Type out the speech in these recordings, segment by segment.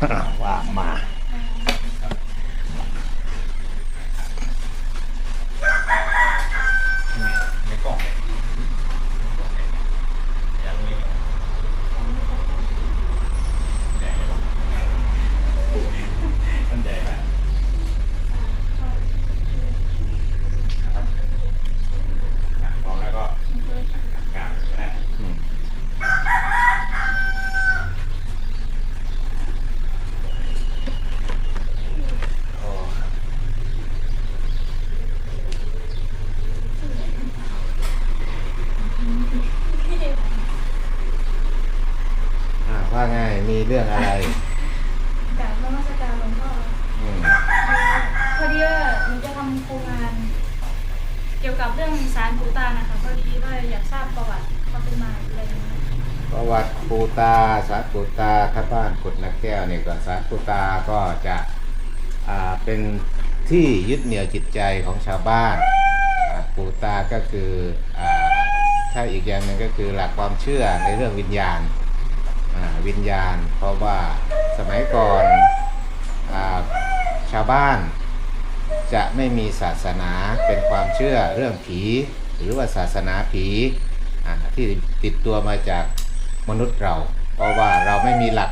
ว่ามา ในกล่องยังมีแดงเลยมันแดงอะครับอะพร้อมแล้วก็กางก็ได้ อืม โอ้ครับ อ่าว่าไงมี เรื่องอะไรกราบนมัสการหลวงพ่ออืมพอดีว่าหนูจะทำโครงงาน เกี่ยวกับเรื่องสารปูตานะคะพอดีว่าอยากทราบประวัติความเป็นมาอะไรอย่างเงี้ยประวัติปูตาสารปูตาถ้าบ้านกุดนักแก้วเนี่ยก็สารปูตาก็จะอ่าเป็นที่ยึดเหนี่ยวจิตใจของชาวบ้านอ่าปูตาก็คืออ่าถ้าอีกอย่างหนึ่งก็คือหลักความเชื่อในเรื่องวิญญาณอ่า วิญญาณ เพราะว่าสมัยก่อนอชาวบ้านจะไม่มีศาสนาเป็นความเชื่อเรื่องผี หรือว่าศาสนาผีที่ติดตัวมาจากมนุษย์เรา เพราะว่าเราไม่มีหลัก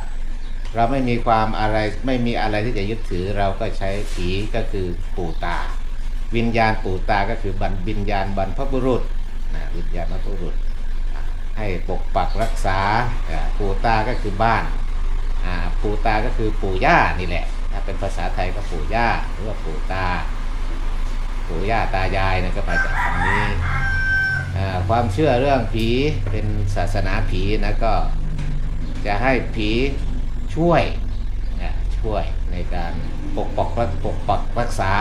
เราไม่มีความอะไรไม่มีอะไรที่จะยึดถือเราก็ใช้ผีก็คือปู่ตา วิญญาณปู่ตาก็คือบรรวิญญาณบรรพบุรุษนะวิญญาณบรรพบุรุษ ให้ปกปักรักษาปู่ตาก็คือบ้านปู่ตาก็คือปู่ย่านี่แหละ ถ้าเป็นภาษาไทยก็ปู่ย่าหรือว่าปู่ตา ปู่ย่าตายายนะก็มาจากคำนี้ความเชื่อเรื่องผีเป็นศาสนาผีนะก็จะให้ผีช่วยนะช่วยในการปกปักรักปกปักรักษา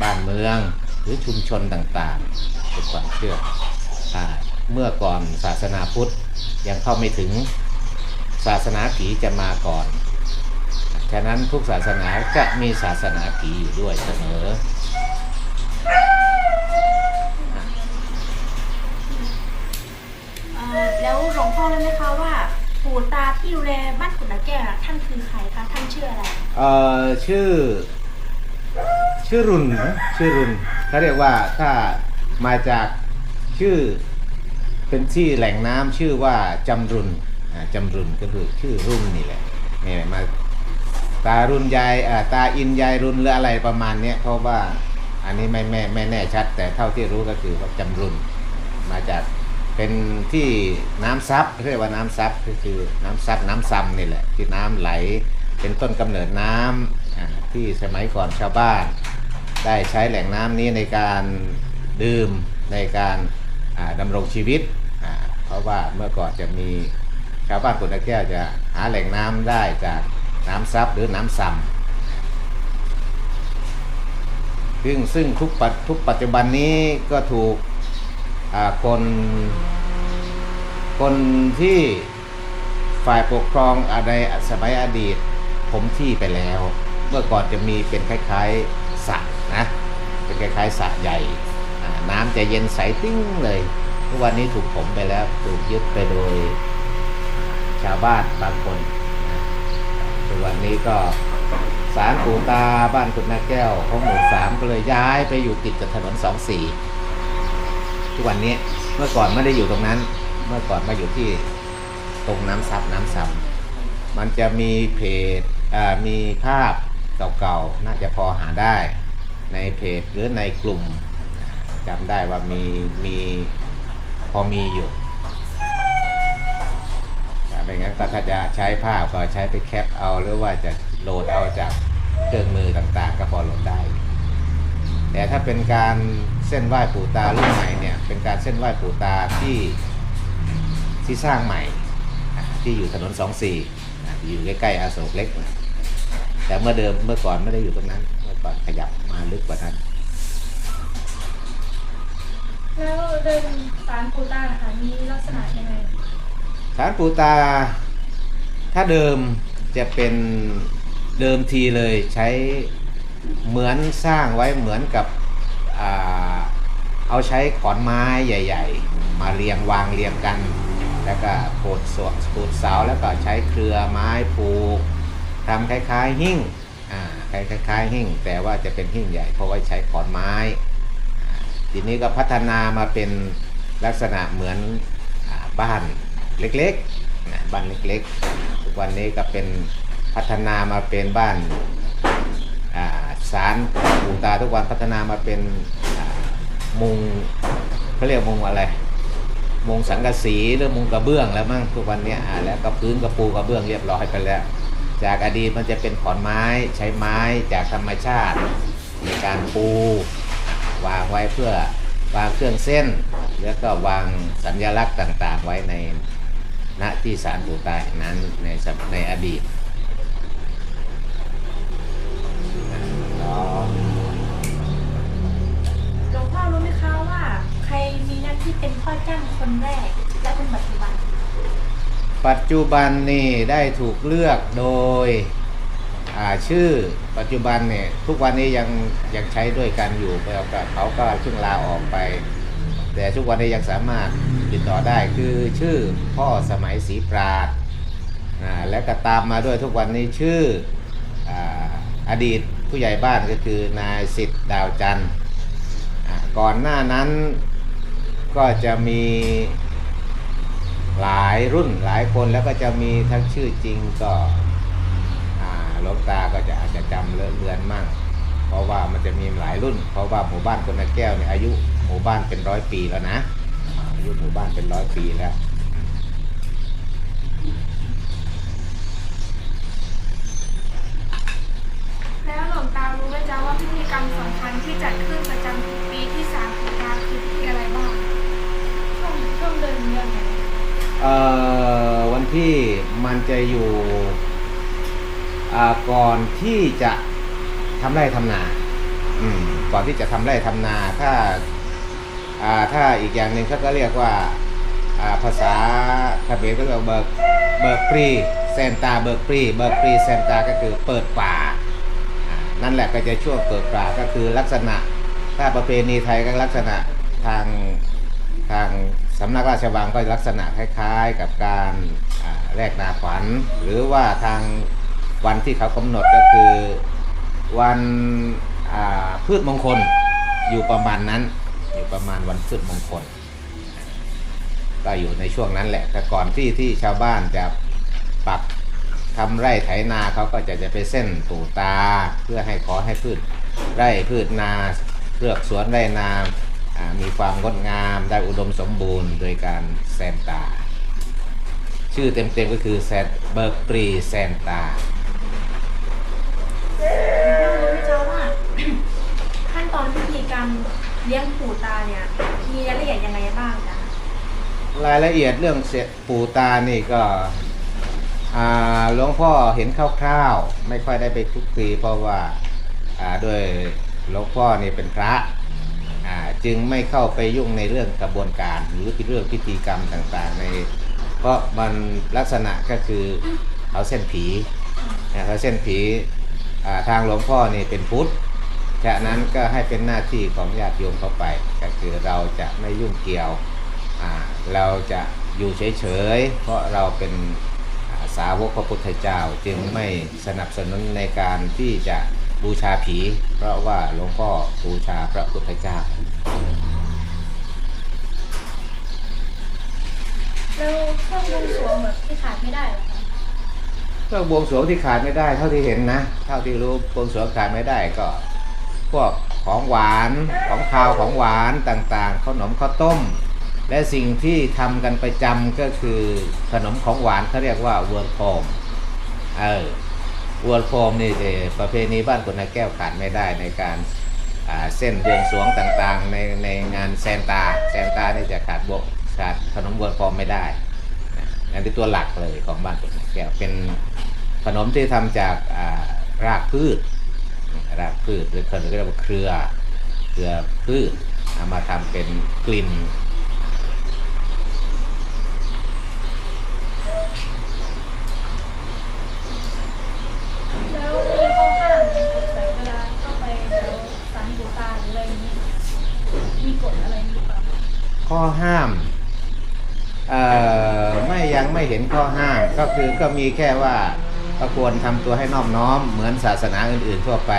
บ้านเมืองหรือชุมชนต่างๆเป็นความเชื่ออา เมื่อก่อนศาสนาพุทธยังเข้าไม่ถึงศาสนาผีจะมาก่อน ฉะนั้นทุกศาสนาจะมีศาสนาผีอยู่ด้วยเสมอเอ่อแล้วหลวงพ่อรู้ไหมคะว่าปู่ตาที่ดูแลบ้านขุนนาแก้วน่ะท่านคือใครคะ ท่านชื่ออะไร เอ่อชื่อ ชื่อรุนนะชื่อรุนเขาเรียกว่าถ้ามาจากชื่อ เป็นที่แหล่งน้ำชื่อว่าจำรุนอ่าจำรุนก็คือชื่อรุ่นนี่แหละนี่แหละมาตารุนยายตาอินยายรุนหรืออะไรประมาณเนี้ยเพราะว่าอันนี้ไม่ไม่ไม่แน่ชัด แต่เท่าที่รู้ก็คือว่าจำรุนมาจากเป็นที่น้ำซับเรียกว่าน้ำซับก็คือน้ำซับน้ำซ้ำนี่แหละที่น้ำไหลเป็นต้นกำเนิดน้ำอ่าที่สมัยก่อนชาวบ้าน ได้ใช้แหล่งน้ำนี้ในการดื่มในการ ดำรงชีวิต เพราะว่าเมื่อก่อนจะมีชาวบ้านกุฎแก้วจะหาแหล่งน้ำได้จากน้ำซับหรือน้ำซ้ำซึ่งซึ่งทุกปัจทุกปัจจุบันนี้ก็ถูกคนคนที่ฝ่ายปกครองอะไรสมัยอดีตผมที่ไปแล้ว เมื่อก่อนจะมีเป็นคล้ายๆสระนะ เป็นคล้ายๆสระใหญ่ น้ำจะเย็นใสติ้งเลยทุกวันนี้ถูกผมไปแล้วถูกยึดไปโดย ชาวบ้านบางคนทุกวันนี้ก็สารปู่ตาบ้านคุณนาแก้วของหมู่สามก็เลยย้ายไปอยู่ติดกับถนนสองสี่ทุกวันนี้เมื่อก่อนไม่ได้อยู่ตรงนั้น เมื่อก่อนมาอยู่ที่ตรงน้ำซับน้ำซับมันจะมีเพจมีภาพเก่าๆ น่าจะพอหาได้ในเพจหรือในกลุ่ม จำได้ว่ามีมีพอมีอยู่แต่ไม่งั้นถ้าจะใช้ภาพก็ใช้ไปแคปเอาหรือว่าจะโหลดเอาจากเครื่องมือต่างๆ ก็พอโหลดได้ แต่ถ้าเป็นการเส้นไหว้ปู่ตารุ่นใหม่เนี่ยเป็นการเส้นไหว้ปู่ตาที่ที่สร้างใหม่ที่อยู่ถนนสองสี่อยู่ใกล้ๆอาโศกเล็ก แต่เมื่อเดิมเมื่อก่อนไม่ได้อยู่ตรงนั้น เมื่อก่อนขยับมาลึกกว่านั้น แล้วเดินสารปูตานะคะมีลักษณะยังไงฐานปู่ตา ถ้าเดิมจะเป็นเดิมทีเลยใช้เหมือนสร้างไว้เหมือนกับอเอาใช้ขอนไม้ใหญ่ ๆ มาเรียงวางเรียงกัน แล้วก็โปดสวกปูดเสาแล้วก็ใช้เครือไม้ผูกทำคล้ายๆหิ้งอ่าคล้ายๆหิ้งแต่ว่าจะเป็นหิ้งใหญ่เพราะไว้ใช้ขอนไม้ ทีนี้ก็พัฒนามาเป็นลักษณะเหมือนอบ้านเล็กๆนะบ้านเล็กๆ ทุกวันนี้ก็เป็นพัฒนามาเป็นบ้านอ่าศาลปูตาทุกวันพัฒนามาเป็นมุงเขาเรียกมุงอะไร มุงสังกะสีหรือมุงกระเบื้องแล้วมั่งทุกวันนี้แล้วก็พื้นกระปูกระเบื้องเรียบร้อยไปแล้ว จากอดีตมันจะเป็นขอนไม้ใช้ไม้จากธรรมชาติในการปู วางไว้เพื่อวางเครื่องเส้น แล้วก็วางสัญลักษณ์ต่างๆ ไว้ในณที่ศาลปู่ตาแห่งนั้นในสมในอดีตอ๋อหลวงพ่อรู้ไหมคะว่าใครมีหน้าที่เป็นพ่อจ้ำคนแรกและคนปัจจุบัน ปัจจุบันนี่ได้ถูกเลือกโดยอ่า ชื่อปัจจุบันเนี่ยทุกวันนี้ยังยังใช้ด้วยกันอยู่เพราะว่เขาก็เพิ่งลาออกไป แต่ทุกวันนี้ยังสามารถติดต่อได้คือชื่อพ่อสมัยศรีปราดและก็ตามมาด้วยทุกวันนี้ชื่อออดีตผู้ใหญ่บ้านก็คือนายสิทธิ์ดาวจันทร์ก่อนหน้านั้นก็จะมีหลายรุ่นหลายคนแล้วก็จะมีทั้งชื่อจริงก็ หลวงตาก็จะอาจจะจำเลอะเลือนมั่ง เพราะว่ามันจะมีหลายรุ่น เพราะว่าหมู่บ้านคนนาแก้วเนี่ยอายุหมู่บ้านเป็นร้อยปีแล้วนะอายุหมู่บ้านเป็นร้อยปีแล้วหลวงตารู้ไหมจ๊ะว่าพิธีกรรมสำคัญที่จัดขึ้นประจำทุกปีที่ศาลปู่ตาคือพิธีอะไรบ้าง ช่วงช่วงเดือนเดือนไหน เอ่อวันที่มันจะอยู่อ่าก่อน ที่จะทำไร่ทำนา อืมก่อนที่จะทำไร่ทำนา ถ้า อ่า ถ้าอีกอย่างหนึ่งเขาก็เรียกว่า อ่า ภาษาเขมรก็เรียกเบิกเบิกปรีเซนตาเบิกปรีเบิกปรีเซนตาก็คือเปิดป่า นั่นแหละก็จะช่วงเปิดป่าก็คือลักษณะ ถ้าประเพณีไทยก็ลักษณะทางทางสำนักราชวังก็ลักษณะคล้ายๆ กับการแลกนาขวัญหรือว่าทาง วันที่เขากำหนดก็คือวันพืชมงคลอยู่ประมาณนั้น อยู่ประมาณวันพืชมงคล ก็อยู่ในช่วงนั้นแหละแต่ก่อนที่ที่ชาวบ้านจะปักทำไร่ไถนาเขาก็จะจะไปเส้นปู่ตา เพื่อให้ขอให้พืชไร่พืชนาเลือกสวนไร่นาอ่ามีความงดงามได้อุดมสมบูรณ์โดยการแซนตา ชื่อเต็มๆก็คือแซนเบิร์กปรีแซนตา หลวงพ่อรู้ไหมจ๊ะว่า ขั้นตอนพิธี กรรเลี้ยงปู่ตาเนี่ยมีรายละเอียดยังไงบ้างจ๊ะรายละเอียดเรื่องเสร็จปู่ตานี่ก็หลวงพ่อเห็นคร่าวๆ ไม่ค่อยได้ไปคลุกคลีเพราะว่าด้วยหลวงพ่อนี่เป็นพระจึงไม่เข้าไปยุ่งในเรื่องกระบวนการหรือเรื่องพิธีกรรมต่างๆใน เพราะมันลักษณะก็คือเอาเส้นผีนะเอาเส้นผีทางหลวงพ่อนี่เป็นพุทธ ฉะนั้นก็ให้เป็นหน้าที่ของญาติโยมเข้าไป ก็คือเราจะไม่ยุ่งเกี่ยวอ่าเราจะอยู่เฉยๆ เพราะเราเป็นอ่าสาวกพระพุทธเจ้าจึงไม่สนับสนุนในการที่จะบูชาผี เพราะว่าหลวงพ่อบูชาพระพุทธเจ้า แล้วเครื่องบวงสรวงแบบที่ขาดไม่ได้เหรอคะเครื่องบวงสรวงที่ขาดไม่ได้เท่าที่เห็นนะ เท่าที่รู้บวงสรวงขาดไม่ได้ก็ พวกของหวานของคาวของหวานต่างๆขนมข้าวต้ม และสิ่งที่ทำกันประจำก็คือขนมของหวานเขาเรียกว่าเวอร์โฟมเออเวอร์โฟมนี่เอประเพณีบ้านคนนาแก้วขาดไม่ได้ในการาเส้นบวงสวงต่างๆ ในในงานแซนตาแซนตานี่จะขาดบวขาดขนมเวอร์โฟมไม่ได้นะอันนี้ตัวหลักเลยของบ้านคนนาแก้วเป็นขนมที่ทำจากอ่ารากพืช รากพืชหรือเขาเรียกว่าเครือเครือพืชเอามาทำเป็นกลิ่นแล้วมีข้อห้ามไหมคะแบบเวลาเข้าไปแถวศาลปู่ตาอะไรนี้มีกฎอะไรหรือเปล่าข้อห้ามเอ่อไม่ยังไม่เห็นข้อห้ามก็คือก็มีแค่ว่า ก็ควรทำตัวให้นอบน้อม เหมือนศาสนาอื่นๆทั่วไป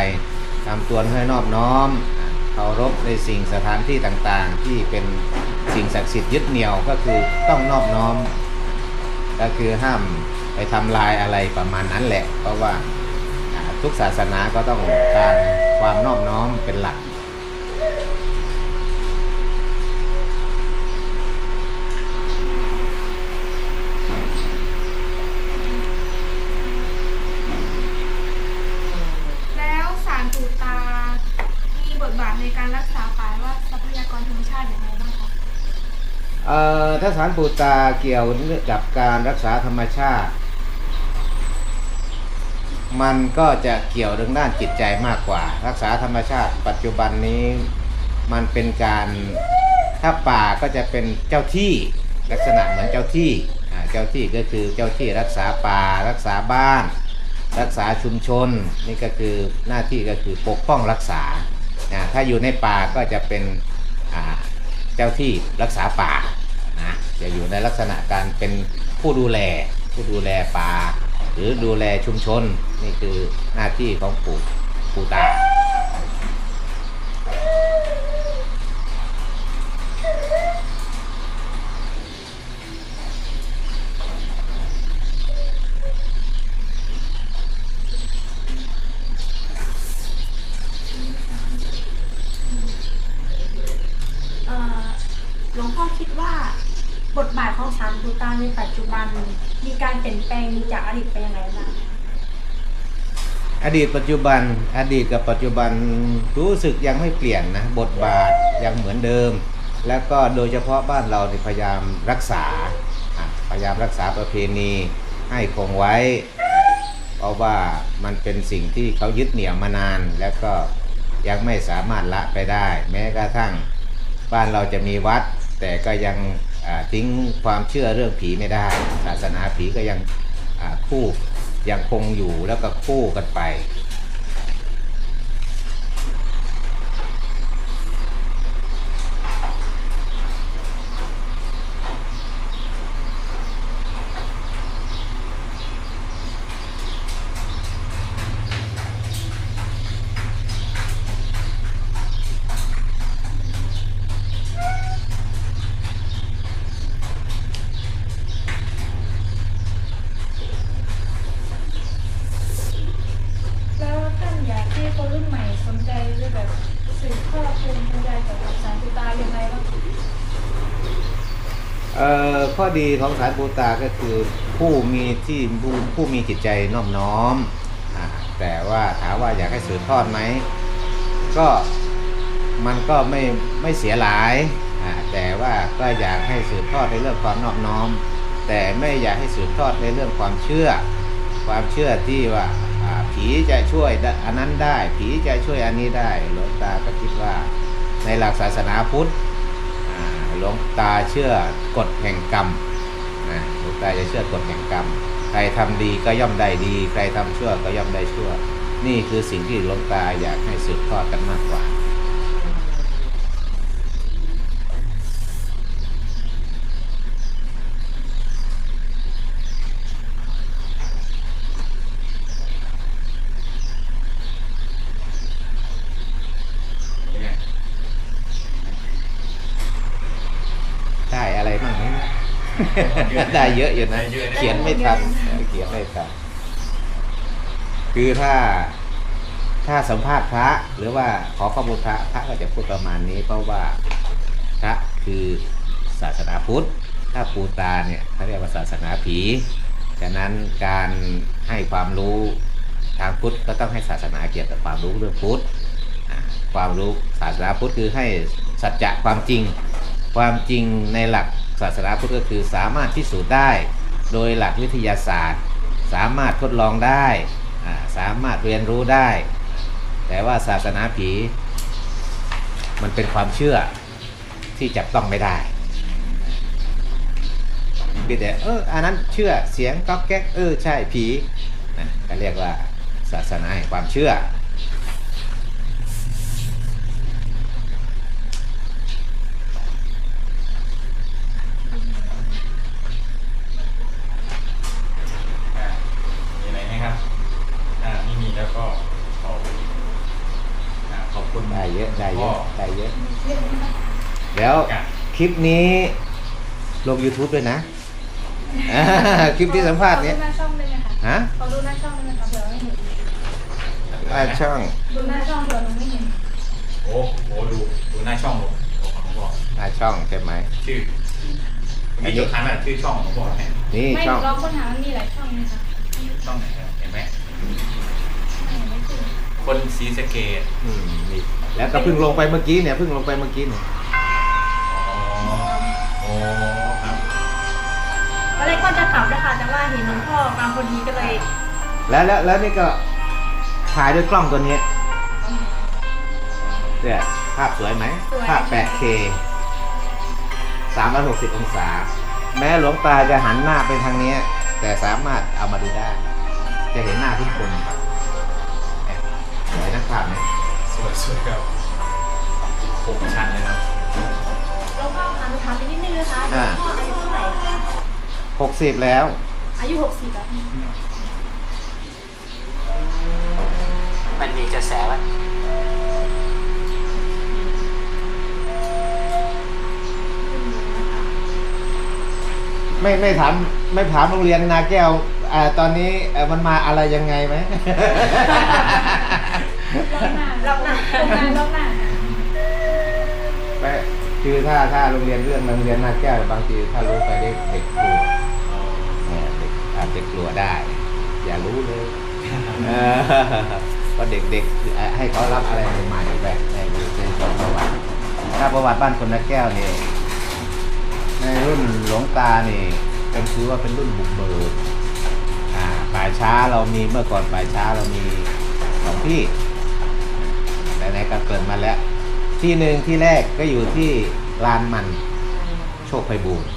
ทำตัวให้นอบน้อมเคารพในสิ่งสถานที่ต่างๆ ที่เป็นสิ่งศักดิ์สิทธิ์ยึดเหนี่ยวก็คือต้องนอบน้อม ก็คือห้ามไปทำลายอะไรประมาณนั้นแหละ เพราะว่าทุกศาสนาก็ต้องการความนอบน้อมเป็นหลัก แล้วสารปูตา มีบทบาทในการรักษาป่าว่าทรัพยากรธรรมชาติอย่างไรบ้างคะ เอ่อ ถ้าสารปูตาเกี่ยวกับการรักษาธรรมชาติ มันก็จะเกี่ยวเรื่องด้านจิตใจมากกว่า รักษาธรรมชาติ ปัจจุบันนี้มันเป็นการถ้าป่าก็จะเป็นเจ้าที่ลักษณะเหมือนเจ้าที่เจ้าที่ก็คือเจ้าที่รักษาป่า รักษาบ้าน รักษาชุมชน นี่ก็คือหน้าที่ก็คือปกป้องรักษาถ้าอยู่ในป่าก็จะเป็นเจ้าที่รักษาป่า จะอยู่ในลักษณะการเป็นผู้ดูแล ผู้ดูแลป่า หรือดูแลชุมชน นี่คือหน้าที่ของปู่ปู่ตา เอ่อหลวงพ่อคิดว่า บทบาทของสารปูตาในปัจจุบัน มีการเปลี่ยนแปลงจากอดีตไปยังไงบ้างอดีตปัจจุบัน อดีตกับปัจจุบันรู้สึกยังไม่เปลี่ยนนะบทบาทยังเหมือนเดิม แล้วก็โดยเฉพาะบ้านเราพยายามรักษาพยายามรักษาประเพณีให้คงไว้ เพราะว่ามันเป็นสิ่งที่เขายึดเหนี่ยวมานาน แล้วก็ยังไม่สามารถละไปได้ แม้กระทั่งบ้านเราจะมีวัด แต่ก็ยัง ทิ้งความเชื่อเรื่องผีไม่ได้ ศาสนาผีก็ยังคู่ยังคงอยู่แล้วก็คู่กันไป แล้วท่านอยากให้คนรุ่นใหม่สนใจหรือแบบสืบทอดภูมิปัญญาเกี่ยวกับสารปูตาอย่างไรบ้าง เอ่อ ข้อดีของสารปูตาก็คือผู้มีที่ผู้ผู้มีจิตใจน้อมน้อมอแต่ว่าถามว่าอยากให้สืบทอดไหมก็มันก็ไม่ไม่เสียหลายแต่ว่าก็อยากให้สืบทอดในเรื่องความนอบน้อม แต่ไม่อยากให้สืบทอดในเรื่องความเชื่อ ความเชื่อที่ว่าผีจะช่วยอันนั้นได้ ผีจะช่วยอันนี้ได้หลวงตาก็คิดว่าในหลักศาสนาพุทธ หลวงตาเชื่อกฎแห่งกรรมนะหลวงตาจะเชื่อกฎแห่งกรรม ใครทำดีก็ย่อมได้ดี ใครทำชั่วก็ย่อมได้ชั่ว นี่คือสิ่งที่หลวงตาอยากให้สืบทอดกันมากกว่า เนี่ย ได้อะไรบ้างไหม ได้ เยอะอยู่นะ เขียนไม่ทันเขียนไม่ทันคือถ้าถ้าสัมภาษณ์พระ หรือว่าขอข้อมูลพระพระก็จะพูดประมาณนี้ เพราะว่าพระคือศาสนาพุทธ ถ้าปูตาเนี่ยเขาเรียกว่าศาสนาผีฉะนั้นการให้ความรู้ทางพุทธก็ต้องให้ศาสนาเกี่ยวกับความรู้เรื่องพุทธอ่าความรู้ศาสนาพุทธคือให้สัจจะความจริง ความจริงในหลัก ศาสนาพุทธก็คือสามารถพิสูจน์ได้ โดยหลักวิทยาศาสตร์ สามารถทดลองได้ สามารถเรียนรู้ได้ แต่ว่าศาสนาผี มันเป็นความเชื่อที่จับต้องไม่ได้เพียงแต่เอออันนั้นเชื่อเสียงก๊อกแก๊กเออใช่ผีนะก็เรียกว่าศาสนาแห่งความเชื่อ อ่ามีอะไรไหมครับ คุณ ได้เยอะได้เยอะ พ่ ได้เยอะ แล้วค ลิปนี้ลง YouTube ด้วยนะอ่าคลิปที่สัมภาษณ์เนี้ยขอดูหน้าช่องได้ไหมคะฮะขอดูหน้าช่องได้ไหมคะเผื่อไม่เห็นอ่าช่องดูหน้าช่องเผื่อหนูไม่เห็นโอ้โหดูดูหน้าช่องผมของพ่ออ่าช่องใช่ไหม ชื่อมีจุดทันอะชื่อช่องของพ่อเนี่ยนี่ไม่ช่อง ลองค้นหามันมีหลายช่องนี่ค่ะช่องไหนครับเห็นไหมไม่เห็นไม่ขึ้นคนศรีสะเกดอืมนี่แล้วก็เพิ่งลงไปเมื่อกี้เนี่ยเพิ่งลงไปเมื่อกี้เนี่ยอ๋อ โอ้ครับ ก็เลยก็จะปรับนะคะแต่ว่าเห็นหลวงพ่อมาพอดีก็เลยแล้วแล้วแล้วนี่ก็ถ่ายด้วยกล้องตัวนี้เนี่ยภาพสวยไหมภาพ 8K 360 องศา แม้หลวงตาจะหันหน้าไปทางเนี้ยแต่สามารถเอามาดูได้ จะเห็นหน้าทุกคนเนี่ยสวยนะภาพนี้สวยสวยครับคมชัดเลยครั บหลวงพ่อคะหนูถามไปนิดนึงนะคะหลวงพ่ออายุเท่าไหร่คะ60แล้ว อายุ60แล้วมันมีกระแสว่าไม่ไม่ถามไม่ถามโรงเรียนนาแก้วอ่าตอนนี้เอ่อมันมาอะไรยังไงไหม รอบหน้ารอบหน้าโครงงานรอบหน้าไม่ คือถ้าถ้าโรงเรียนเรื่องโรงเรียนนาแก้วบางทีถ้ารู้ไปเด็กเด็กกลัวเนี่ยเด็กอาจจะกลัวได้ อย่ารู้เลยเออเพราะเด็กๆให้เขารับอะไรใหม่ๆแบบในในส่วนประวัติถ้าประวัติบ้านคนนาแก้วนี่ในรุ่นหลวงตานี่เป็นถือว่าเป็นรุ่นบุกเบิกอ่าป่าช้าเรามีเมื่อก่อนป่าช้าเรามีสองที่ไหนๆก็เกิดมาแล้ว ที่หนึ่งที่แรกก็อยู่ที่ ลานมัน โชคไพบูลย์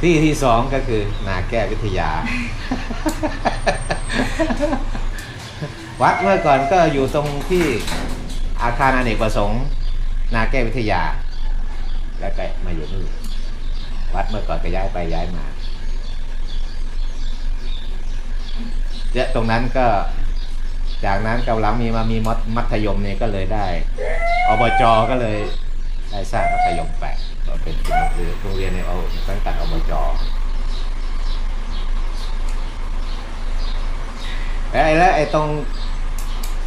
ที่ที่สองก็คือ นาแก้ววิทยา วัดเมื่อก่อนก็อยู่ตรงที่อาคารอเนกประสงค์ นาแก้ววิทยา แล้วก็มาอยู่นี่วัดเมื่อก่อนก็ย้ายไปย้ายมาเนี่ยตรงนั้นก็จากนั้นกำลังมีมามีมัธมัธยมเนี่ยก็เลยได้อบจก็เลย ได้สร้างมัธยมแปดก็เป็นโรงเรียนในเอาตั้งแต่อบจแล้วไอ้แล้วไอ้ตรง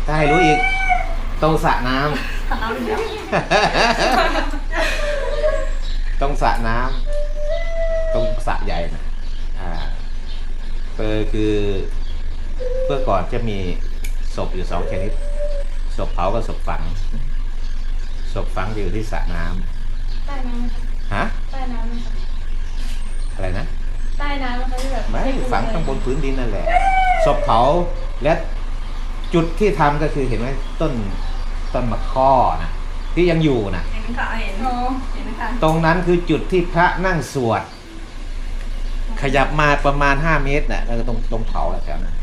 ถ้าให้รู้อีก ตรงสระน้ำเอาเดี๋ยวตรงสระน้ำตรงสระใหญ่นะอ่าเออคือเมื่อก่อนจะมีศพอยู่สองชนิดศพเผากับศพฝัง ศพฝังจะอยู่ที่สระน้ใต้น้ำไหมคะำฮะ ใต้น้ำไหมคะอะไรนะ ใต้น้ำไหมคะที่แบบไม่ฝังข้างบนพื้นดินนั่นแหละ ศพเผาและจุดที่ทำก็คือเห็นไหมต้นต้นมะข้อนะที่ยังอยู่นะ เห็นไหมคะเห็นอ๋อเห็นไหมคะตรงนั้นคือจุดที่พระนั่งสวด ขยับมาประมาณ 5 เมตรน่ะแล้วก็ตรงตรงเผาแถวนั้น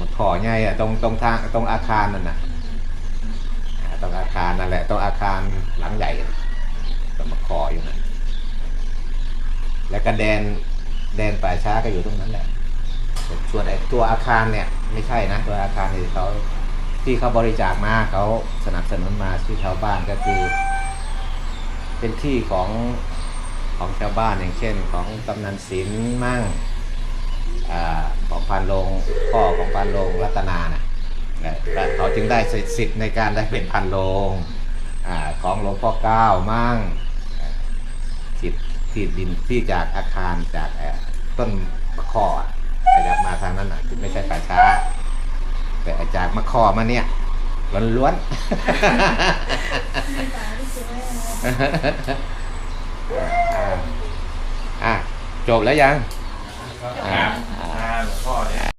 มันขอไงอะตรงตรงทางตรงอาคารนั่นน่ะอ่า ตรงอาคารนั่นแหละตรงอาคารหลังใหญ่น่ะตรงมาขออยู่นั่นแล้วก็แดนแดนป่าช้าก็อยู่ตรงนั้นแหละส่วนไอ้ตัวอาคารเนี่ยไม่ใช่นะตัวอาคารที่เขาที่เขาบริจาคมาเขาสนับสนุนมาที่ชาวบ้านก็คือ เป็นที่ของของชาวบ้านอย่างเช่น ของกำนันศิลป์มั่งอของพันโรงพ่อของพันโรงรัตนานะ และเขาจึงได้สิทธิ์ในการได้เป็นพันโรงอของหลวงพ่อเก้ามั่งสิทธิ์ที่ดินที่จากอาคารจากต้นมะขออขยับมาทางนั้นนะไม่ใช่ป่าช้า แต่จากมะขอมาเนี่ยล้วนๆมีป่าที่สวยอะไรอ่าอะจบแล้วยังครับอ่า